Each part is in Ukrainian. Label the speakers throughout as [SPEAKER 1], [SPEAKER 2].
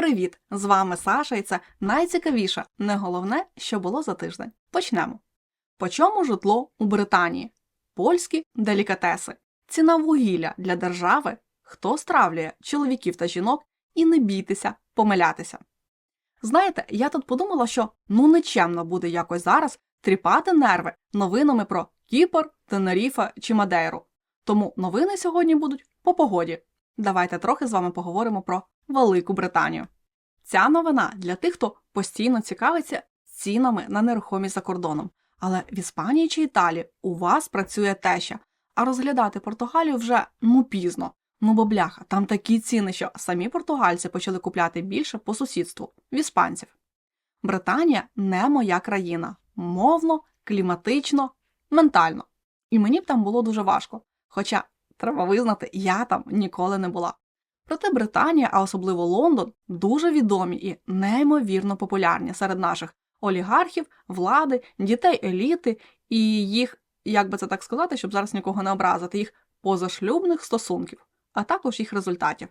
[SPEAKER 1] Привіт! З вами Саша, і це найцікавіше, не головне, що було за тиждень. Почнемо. По чому житло у Британії? Польські делікатеси. Ціна вугілля для держави. Хто стравлює чоловіків та жінок і не бійтеся помилятися. Знаєте, я тут подумала, що ну нечемно буде якось зараз тріпати нерви новинами про Кіпр, Тенеріфе чи Мадейру. Тому новини сьогодні будуть по погоді. Давайте трохи з вами поговоримо про Велику Британію. Ця новина для тих, хто постійно цікавиться цінами на нерухомість за кордоном. Але в Іспанії чи Італії у вас працює теща, а розглядати Португалію вже ну пізно. Ну бо бляха, там такі ціни, що самі португальці почали купляти більше по сусідству в іспанців. Британія не моя країна мовно, кліматично, ментально. І мені б там було дуже важко. Хоча, треба визнати, я там ніколи не була. Проте Британія, а особливо Лондон, дуже відомі і неймовірно популярні серед наших олігархів, влади, дітей еліти і їх, як би це так сказати, щоб зараз нікого не образити, їх позашлюбних стосунків, а також їх результатів.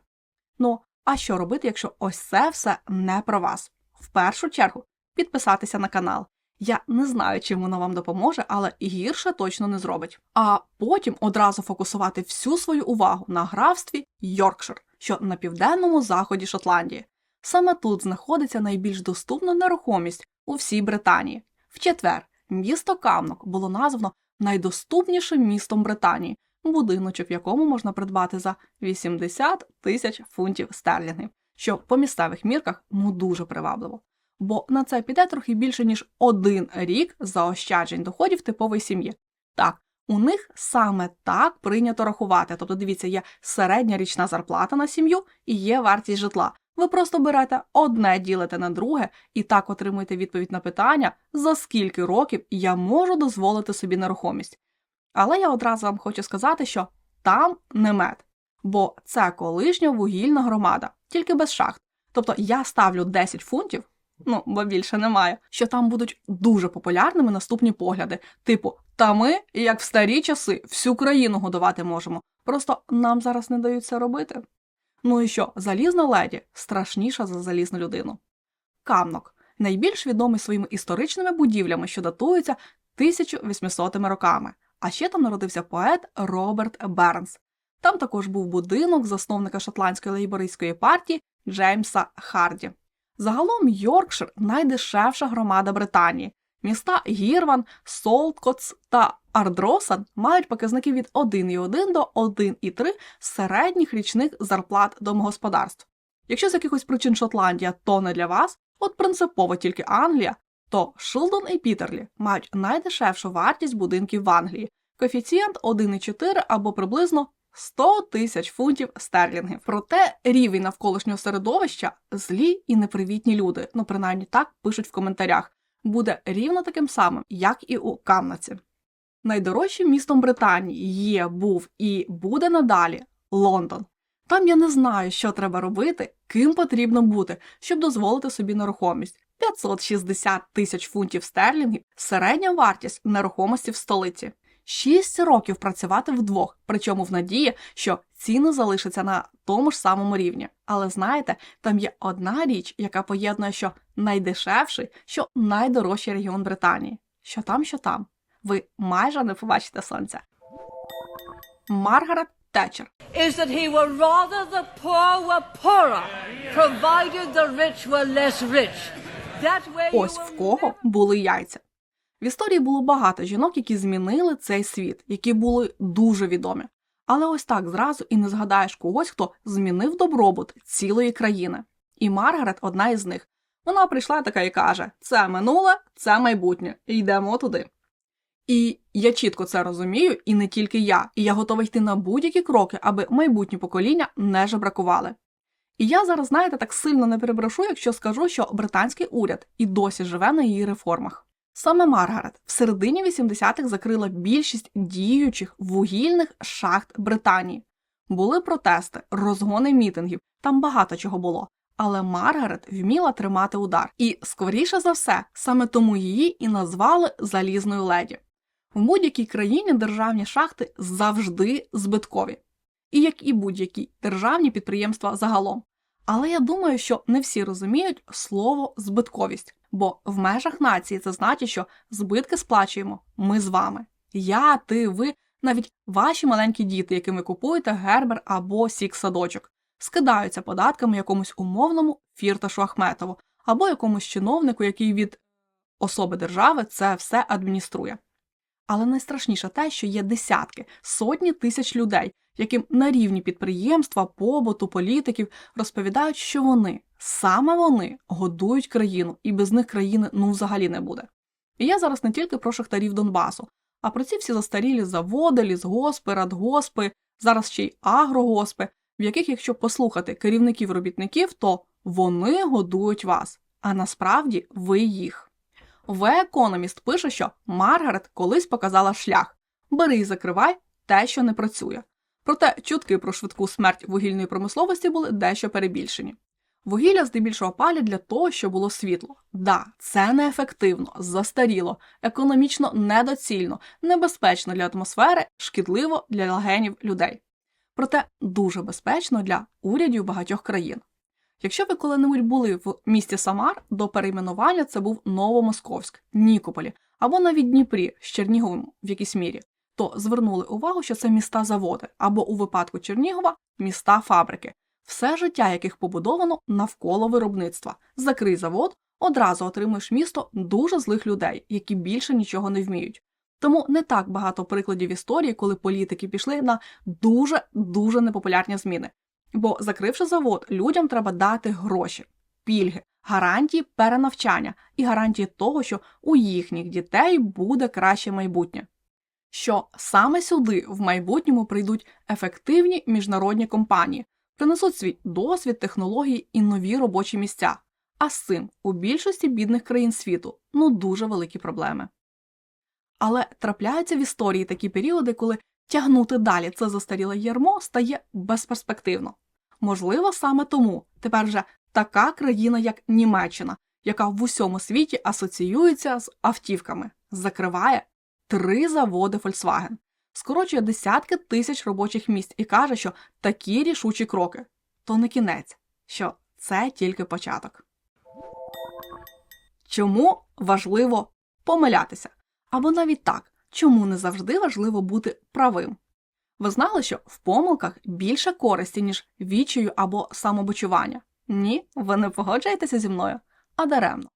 [SPEAKER 1] Ну, а що робити, якщо ось це все не про вас? В першу чергу підписатися на канал. Я не знаю, чим воно вам допоможе, але гірше точно не зробить. А потім одразу фокусувати всю свою увагу на графстві Йоркшир, що на південному заході Шотландії. Саме тут знаходиться найбільш доступна нерухомість у всій Британії. В четвер місто Камнок було названо найдоступнішим містом Британії, будиночок, в якому можна придбати за 80 тисяч фунтів стерлінгів, що по місцевих мірках ну дуже привабливо. Бо на це піде трохи більше ніж один рік заощаджень доходів типової сім'ї. Так, у них саме так прийнято рахувати. Тобто, дивіться, є середня річна зарплата на сім'ю і є вартість житла. Ви просто берете одне, ділите на друге і так отримуєте відповідь на питання, за скільки років я можу дозволити собі нерухомість. Але я одразу вам хочу сказати, що там не мед, бо це колишня вугільна громада, тільки без шахт. Тобто я ставлю 10 фунтів, ну бо більше немає, що там будуть дуже популярними наступні погляди, типу, та ми, як в старі часи, всю країну годувати можемо. Просто нам зараз не дають це робити. Ну і що, залізна леді страшніша за залізну людину. Камнок найбільш відомий своїми історичними будівлями, що датуються 1800 роками. А ще там народився поет Роберт Бернс. Там також був будинок засновника шотландської лейбористської партії Джеймса Харді. Загалом Йоркшир найдешевша громада Британії. Міста Гірван, Солткотс та Ардросан мають показники від 1,1 до 1,3 середніх річних зарплат домогосподарств. Якщо з якихось причин Шотландія то не для вас, от принципово тільки Англія, то Шилдон і Пітерлі мають найдешевшу вартість будинків в Англії, коефіцієнт 1,4 або приблизно 100 тисяч фунтів стерлінгів. Проте рівень навколишнього середовища злі і непривітні люди, ну принаймні так пишуть в коментарях, буде рівно таким самим, як і у Камнаці. Найдорожчим містом Британії є, був і буде надалі Лондон. Там я не знаю, що треба робити, ким потрібно бути, щоб дозволити собі нерухомість. 560 тисяч фунтів стерлінгів середня вартість нерухомості в столиці. Шість років працювати вдвох, причому в надії, що ціни залишаться на тому ж самому рівні. Але знаєте, там є одна річ, яка поєднує, що найдешевший, що найдорожчий регіон Британії. Що там, що там. Ви майже не побачите сонця. Маргарет Тетчер.
[SPEAKER 2] is that he were rather the poor were poorer, provided the rich were less rich. That way
[SPEAKER 1] Ось в кого були яйця. В історії було багато жінок, які змінили цей світ, які були дуже відомі. Але ось так зразу і не згадаєш когось, хто змінив добробут цілої країни. І Маргарет одна із них. Вона прийшла така і каже: це минуле, це майбутнє, йдемо туди. І я чітко це розумію, і не тільки я, і я готова йти на будь-які кроки, аби майбутні покоління не жебракували. І я зараз, знаєте, так сильно не перебрешу, якщо скажу, що британський уряд і досі живе на її реформах. Саме Маргарет в середині 80-х закрила більшість діючих вугільних шахт Британії. Були протести, розгони мітингів, там багато чого було. Але Маргарет вміла тримати удар. І, скоріше за все, саме тому її і назвали залізною леді. В будь-якій країні державні шахти завжди збиткові, і як і будь-які державні підприємства загалом. Але я думаю, що не всі розуміють слово збитковість, бо в межах нації це значить, що збитки сплачуємо ми з вами. Я, ти, ви, навіть ваші маленькі діти, яким ви купуєте гербер або сік садочок, скидаються податками якомусь умовному фірташу Ахметову або якомусь чиновнику, який від особи держави це все адмініструє. Але найстрашніше те, що є десятки, сотні тисяч людей, яким на рівні підприємства, побуту, політиків розповідають, що вони, саме вони, годують країну, і без них країни ну взагалі не буде. І я зараз не тільки про шахтарів Донбасу, а про ці всі застарілі заводи, лісгоспи, радгоспи, зараз ще й агрогоспи, в яких, якщо послухати керівників робітників, то вони годують вас, а насправді ви їх. The Economist пише, що Маргарет колись показала шлях бери і закривай те, що не працює. Проте чутки про швидку смерть вугільної промисловості були дещо перебільшені. Вугілля здебільшого палять для того, щоб було світло. Да, це неефективно, застаріло, економічно недоцільно, небезпечно для атмосфери, шкідливо для легенів людей. Проте дуже безпечно для урядів багатьох країн. Якщо ви коли-небудь були в місті Самар, до перейменування це був Новомосковськ, Нікополі або навіть Дніпрі з Черніговим в якійсь мірі, то звернули увагу, що це міста заводи, або у випадку Чернігова міста фабрики, все життя яких побудовано навколо виробництва. Закрий завод, одразу отримуєш місто дуже злих людей, які більше нічого не вміють. Тому не так багато прикладів історії, коли політики пішли на дуже дуже непопулярні зміни. Бо, закривши завод, людям треба дати гроші, пільги, гарантії перенавчання і гарантії того, що у їхніх дітей буде краще майбутнє. Що саме сюди в майбутньому прийдуть ефективні міжнародні компанії, принесуть свій досвід, технології і нові робочі місця. А з цим у більшості бідних країн світу ну дуже великі проблеми. Але трапляються в історії такі періоди, коли тягнути далі це застаріле ярмо стає безперспективно. Можливо, саме тому тепер вже така країна, як Німеччина, яка в усьому світі асоціюється з автівками, закриває три заводи Volkswagen, скорочує десятки тисяч робочих місць і каже, що такі рішучі кроки то не кінець, що це тільки початок. Чому важливо помилятися? Або навіть так, чому не завжди важливо бути правим? Ви знали, що в помилках більше користі, ніж відчаю або самобочування? Ні, ви не погоджуєтеся зі мною, а даремно.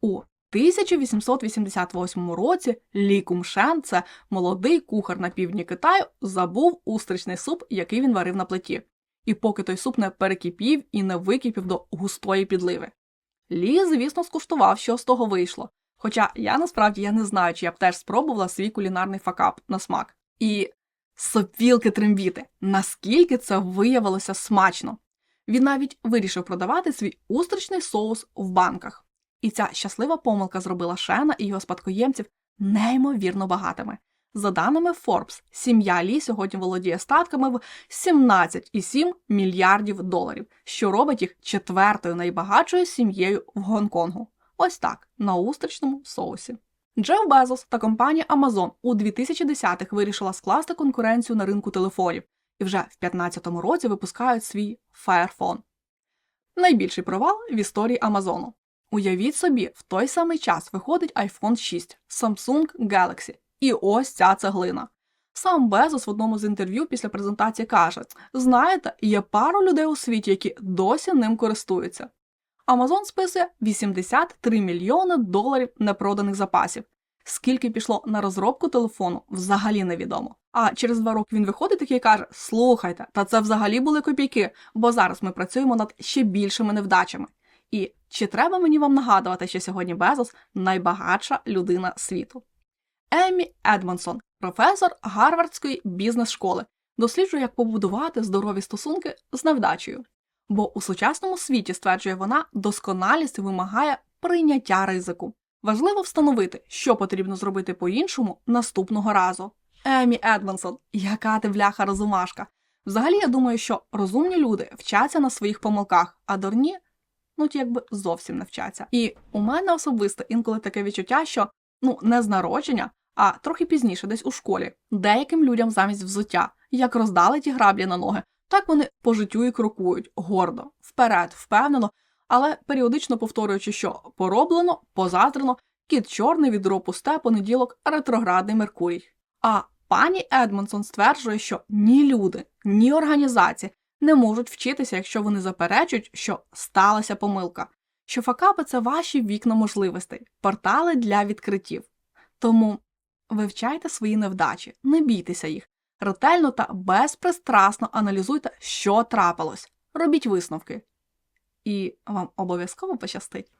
[SPEAKER 1] У 1888 році Лі Кумшен, це молодий кухар на півдні Китаю, забув устричний суп, який він варив на плиті. І поки той суп не перекипів і не википів до густої підливи. Лі, звісно, скуштував, що з того вийшло. Хоча я насправді я не знаю, чи я б теж спробувала свій кулінарний факап на смак. І сопілки трембіти, наскільки це виявилося смачно. Він навіть вирішив продавати свій устричний соус в банках. І ця щаслива помилка зробила Шена і його спадкоємців неймовірно багатими. За даними Forbes, сім'я Лі сьогодні володіє статками в 17,7 мільярдів доларів, що робить їх четвертою найбагатшою сім'єю в Гонконгу. Ось так, на устричному соусі. Джеф Безос та компанія Amazon у 2010-х вирішила скласти конкуренцію на ринку телефонів і вже в 2015 році випускають свій Fire Phone. Найбільший провал в історії Амазону. Уявіть собі, в той самий час виходить iPhone 6, Samsung Galaxy. І ось ця цеглина. Сам Безос в одному з інтерв'ю після презентації каже: знаєте, є пару людей у світі, які досі ним користуються. Amazon списує 83 мільйони доларів непроданих запасів. Скільки пішло на розробку телефону, взагалі невідомо. А через два роки він виходить такий і каже: Слухайте, та це взагалі були копійки, бо зараз ми працюємо над ще більшими невдачами. І чи треба мені вам нагадувати, що сьогодні Безос найбагатша людина світу? Еммі Едмонсон, професор Гарвардської бізнес-школи, досліджує, як побудувати здорові стосунки з невдачею. Бо у сучасному світі, стверджує вона, досконалість вимагає прийняття ризику. Важливо встановити, що потрібно зробити по-іншому наступного разу. Емі Едмонсон, яка ти бляха розумашка. Взагалі, я думаю, що розумні люди вчаться на своїх помилках, а дурні ну ті якби зовсім не вчаться. І у мене особисто інколи таке відчуття, що ну не з народження, а трохи пізніше, десь у школі, деяким людям замість взуття, як роздали ті граблі на ноги, Так вони по життю і крокують гордо, вперед, впевнено, але періодично повторюючи, що пороблено, позаздрено, кіт чорний відро пусте понеділок ретроградний Меркурій. А пані Едмонсон стверджує, що ні люди, ні організації не можуть вчитися, якщо вони заперечують, що сталася помилка, що факапи це ваші вікна можливостей, портали для відкриттів. Тому вивчайте свої невдачі, не бійтеся їх, ретельно та безпристрасно аналізуйте, що трапилось, робіть висновки. І вам обов'язково пощастить.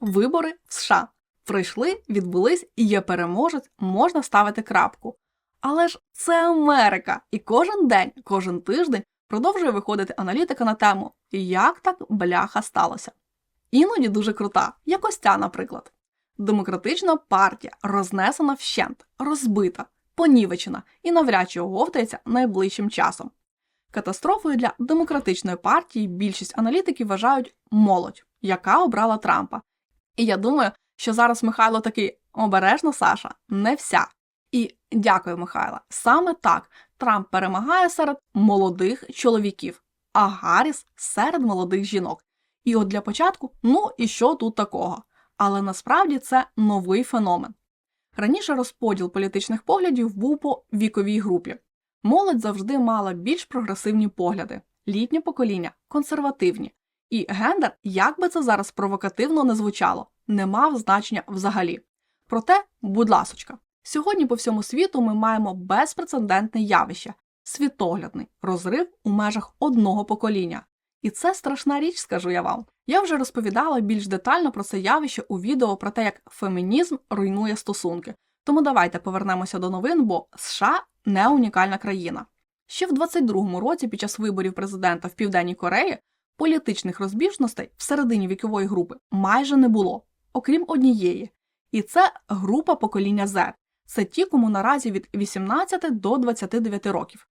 [SPEAKER 1] Вибори в США прийшли, відбулись і є переможець, можна ставити крапку. Але ж це Америка, і кожен день, кожен тиждень продовжує виходити аналітика на тему, як так бляха сталося. Іноді дуже крута, як ось ця, наприклад. Демократична партія рознесена вщент, розбита, понівечена і навряд чи оговтається найближчим часом. Катастрофою для демократичної партії більшість аналітиків вважають молодь, яка обрала Трампа. І я думаю, що зараз Михайло такий обережно, Саша, не вся. І дякую, Михайло. Саме так Трамп перемагає серед молодих чоловіків, а Гарріс серед молодих жінок. І от для початку, ну і що тут такого? Але насправді це новий феномен. Раніше розподіл політичних поглядів був по віковій групі. Молодь завжди мала більш прогресивні погляди, літнє покоління консервативні. І гендер, як би це зараз провокативно не звучало, не мав значення взагалі. Проте, будь ласочка, сьогодні по всьому світу ми маємо безпрецедентне явище світоглядний розрив у межах одного покоління. І це страшна річ, скажу я вам. Я вже розповідала більш детально про це явище у відео про те, як фемінізм руйнує стосунки. Тому давайте повернемося до новин, бо США не унікальна країна. Ще в 22-му році, під час виборів президента в Південній Кореї, політичних розбіжностей всередині вікової групи майже не було, окрім однієї. І це група покоління Z. Це ті, кому наразі від 18 до 29 років.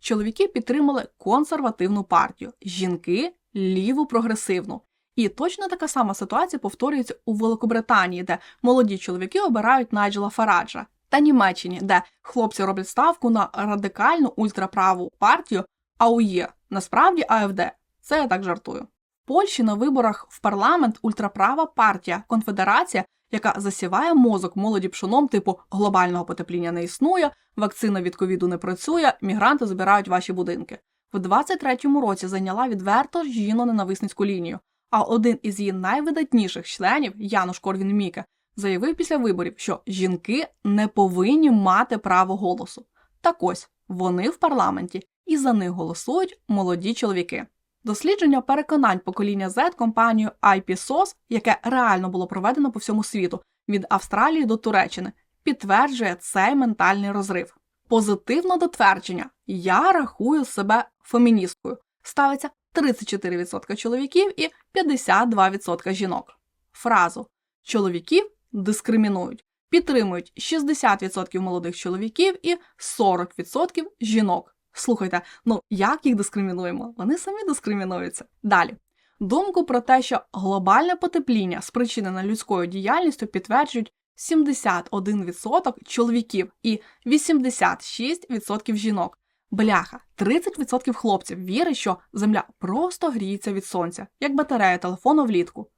[SPEAKER 1] Чоловіки підтримали консервативну партію, жінки ліву прогресивну. І точно така сама ситуація повторюється у Великобританії, де молоді чоловіки обирають Найджела Фараджа, та Німеччині, де хлопці роблять ставку на радикальну ультраправу партію АУЄ, насправді АФД. Це я так жартую. В Польщі на виборах в парламент ультраправа партія Конфедерація, яка засіває мозок молоді пшоном, типу глобального потепління не існує, вакцина від ковіду не працює, мігранти забирають ваші будинки. В 23-му році зайняла відверто жіно-ненависницьку лінію. А один із її найвидатніших членів, Януш Корвін Міке, заявив після виборів, що жінки не повинні мати право голосу. Так ось вони в парламенті і за них голосують молоді чоловіки. Дослідження переконань покоління Z компанією IPSOS, яке реально було проведено по всьому світу від Австралії до Туреччини, підтверджує цей ментальний розрив. Позитивно до твердження я рахую себе феміністкою. Ставиться 34% чоловіків і 52% жінок. Фразу чоловіків дискримінують, підтримують 60% молодих чоловіків і 40% жінок. Слухайте, ну як їх дискримінуємо? Вони самі дискримінуються. Далі. Думку про те, що глобальне потепління спричинене людською діяльністю підтверджують 71% чоловіків і 86% жінок. Бляха, 30% хлопців вірить, що земля просто гріється від сонця, як батарея телефону влітку.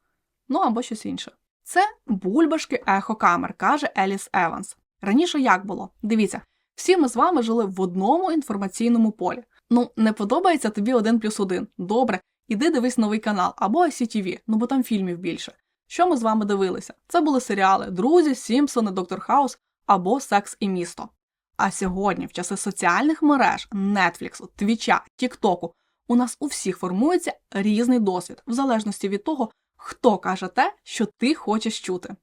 [SPEAKER 1] Ну або щось інше. Це бульбашки ехокамер, каже Еліс Еванс. Раніше як було? Дивіться, всі ми з вами жили в одному інформаційному полі. Ну, не подобається тобі один плюс один. Добре, іди дивись новий канал або ICTV, ну бо там фільмів більше. Що ми з вами дивилися? Це були серіали Друзі, Сімпсони, Доктор Хаус або Секс і місто. А сьогодні, в часи соціальних мереж, Нетфліксу, Твіча, Тіктоку, у нас у всіх формується різний досвід, в залежності від того, хто каже те, що ти хочеш чути.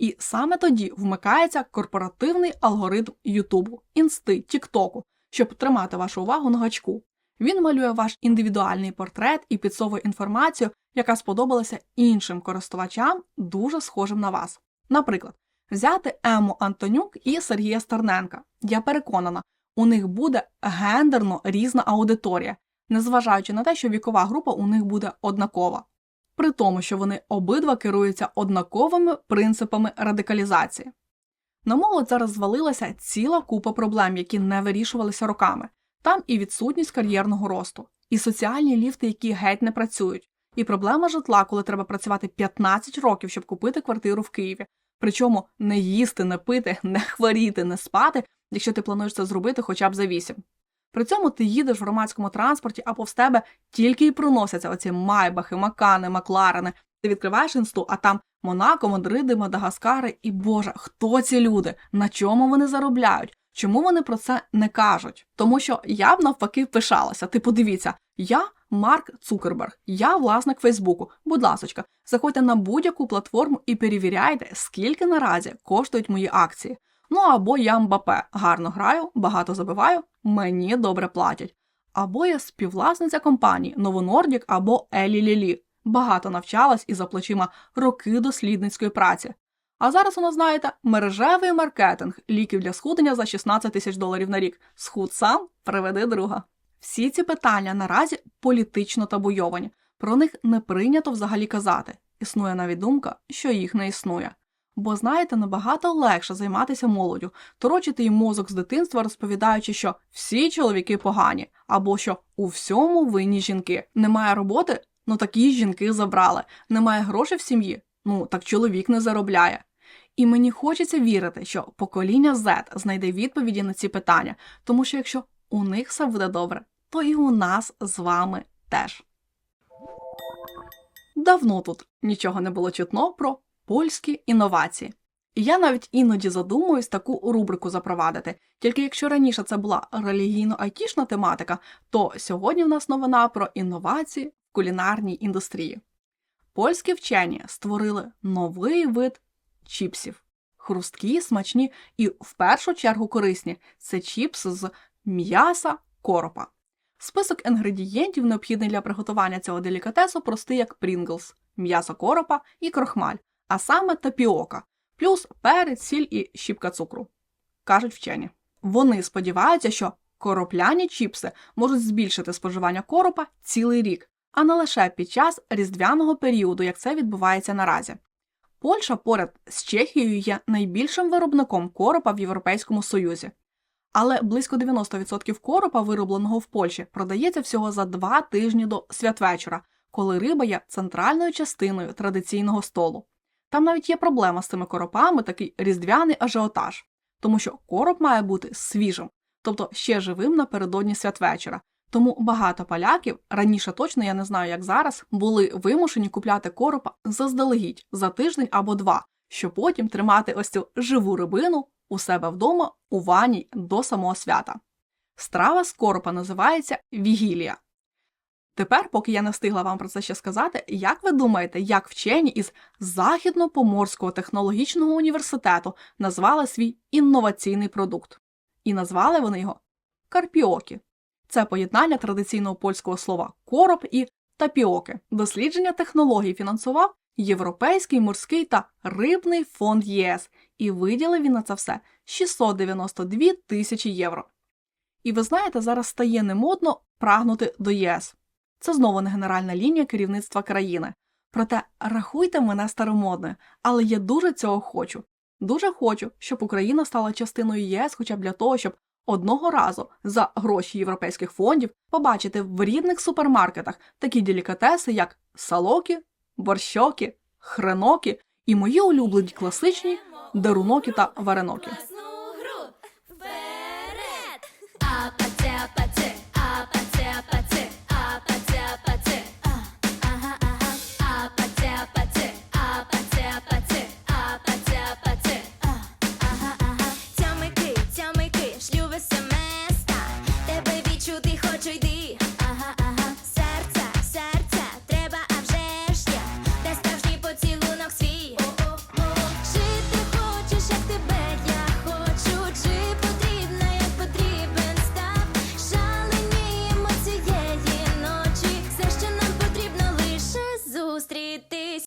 [SPEAKER 1] І саме тоді вмикається корпоративний алгоритм Ютубу, інсти, Тіктоку, щоб тримати вашу увагу на гачку. Він малює ваш індивідуальний портрет і підсовує інформацію, яка сподобалася іншим користувачам, дуже схожим на вас. Наприклад, взяти Ему Антонюк і Сергія Стерненка. Я переконана, у них буде гендерно різна аудиторія, незважаючи на те, що вікова група у них буде однакова. При тому, що вони обидва керуються однаковими принципами радикалізації. На молодь зараз звалилася ціла купа проблем, які не вирішувалися роками. Там і відсутність кар'єрного росту, і соціальні ліфти, які геть не працюють, і проблема житла, коли треба працювати 15 років, щоб купити квартиру в Києві. Причому не їсти, не пити, не хворіти, не спати, якщо ти плануєш це зробити хоча б за 8. При цьому ти їдеш в громадському транспорті, а повз тебе тільки й проносяться оці майбахи, макани, макларени. Ти відкриваєш інсту, а там Монако, Мадриди, Мадагаскари. І Боже, хто ці люди? На чому вони заробляють? Чому вони про це не кажуть? Тому що я б навпаки пишалася. Ти подивіться, я Марк Цукерберг, я власник Фейсбуку. Будь ласочка, заходьте на будь-яку платформу і перевіряйте, скільки наразі коштують мої акції. Ну або я Мбапе, гарно граю, багато забиваю, мені добре платять. Або я співвласниця компанії Новонордік або Елі Лілі. Багато навчалась і за плечима роки дослідницької праці. А зараз нас, знаєте, мережевий маркетинг ліків для схудення за 16 тисяч доларів на рік. Схуд сам, приведи друга. Всі ці питання наразі політично табуйовані. Про них не прийнято взагалі казати. Існує навіть думка, що їх не існує. Бо знаєте, набагато легше займатися молоддю, торочити їм мозок з дитинства, розповідаючи, що всі чоловіки погані, або що у всьому винні жінки. Немає роботи, ну такі жінки забрали. Немає грошей в сім'ї, ну так чоловік не заробляє. І мені хочеться вірити, що покоління Z знайде відповіді на ці питання, тому що якщо у них все буде добре, то і у нас з вами теж. Давно тут нічого не було чутно про польські інновації. І я навіть іноді задумуюсь таку рубрику запровадити. Тільки якщо раніше це була релігійно-айтішна тематика, то сьогодні в нас новина про інновації в кулінарній індустрії. Польські вчені створили новий вид чіпсів. Хрусткі, смачні і в першу чергу корисні це чіпс з м'яса коропа. Список інгредієнтів, необхідний для приготування цього делікатесу, простий як Pringles, м'ясо коропа і крохмаль, а саме тапіока, плюс перець, сіль і щіпка цукру. Кажуть вчені. Вони сподіваються, що коропляні чіпси можуть збільшити споживання коропа цілий рік, а не лише під час різдвяного періоду, як це відбувається наразі. Польща поряд з Чехією є найбільшим виробником коропа в Європейському Союзі. Але близько 90% коропа, виробленого в Польщі, продається всього за два тижні до святвечора, коли риба є центральною частиною традиційного столу. Там навіть є проблема з цими коропами, такий різдвяний ажіотаж, тому що короб має бути свіжим, тобто ще живим напередодні святвечора. Тому багато поляків, раніше точно я не знаю, як зараз, були вимушені купляти коропа заздалегідь за тиждень або два, щоб потім тримати ось цю живу рибину у себе вдома у ванні до самого свята. Страва з коропа називається вігілія. Тепер, поки я не встигла вам про це ще сказати, як ви думаєте, як вчені із Західно-Поморського технологічного університету назвали свій інноваційний продукт? І назвали вони його карпіокі. Це поєднання традиційного польського слова короб і тапіоки. Дослідження технологій фінансував Європейський морський та рибний фонд ЄС, і виділив він на це все 692 тисячі євро. І ви знаєте, зараз стає немодно прагнути до ЄС. Це знову не генеральна лінія керівництва країни. Проте рахуйте мене старомодною, але я дуже цього хочу. Дуже хочу, щоб Україна стала частиною ЄС, хоча б для того, щоб одного разу за гроші європейських фондів побачити в рідних супермаркетах такі делікатеси, як салоки, борщоки, хреноки і мої улюблені класичні даруноки та вареноки.